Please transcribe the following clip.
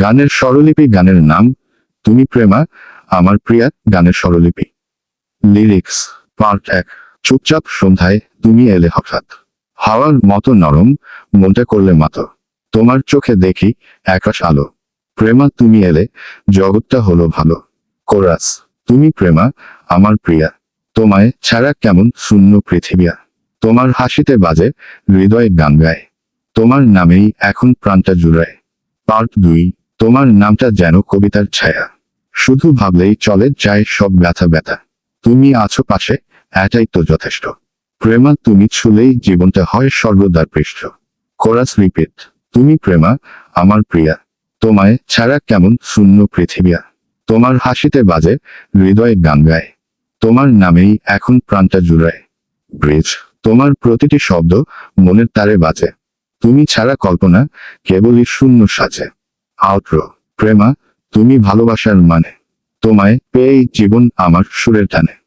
গানের স্বরলিপি, গানের নাম, তুমি প্রেমা, আমার প্রিয়া, গানের স্বরলিপি। লিরিক্স পার্ট এক। চুপচাপ সন্ধ্যায় তুমি এলে হঠাৎ। হাওয়ার মতো নরম, মনটা করলে মাতো। তোমার চোখে দেখি আকাশ আলো। প্রেমা, তুমি এলে, জগৎটা হলো ভালো। কোরাস, তুমি প্রেমা, আমার প্রিয়া। তোমায় ছাড়া কেমন শূন্য পৃথিবীয়া তোমার হাসিতে বাজে, হৃদয় গান গায়। তোমার নামেই এখন প্রাণটা জুড়ায়। পার্ট দুই, তোমার নামটা যেন কবিতার ছায়া। শুধু ভাবলেই চলে, যায় সব ব্যথা ব্যথা। তুমি আছো পাশে, এটাই তো যথেষ্ট। প্রেমা, তুমি ছুলেই জীবনটা হয় স্বর্গদ্বার পৃষ্ঠ। কোরাস রিপিট তুমি প্রেমা, আমার প্রিয়া। তোমায় ছাড়া কেমন শূন্য পৃথিবীয়া। তোমার হাসিতে বাজে, হৃদয় গান গায়। তোমার নামেই এখন প্রাণটা জুড়ায়। ব্রিজ, তোমার প্রতিটি শব্দ মনের তারে বাজে। তুমি ছাড়া কল্পনা কেবলই শূন্য সাজে। আউট্র, প্রেমা, তুমি ভালোবাসার মানে। তোমায় পেয়ে জীবন আমার সুরের টানে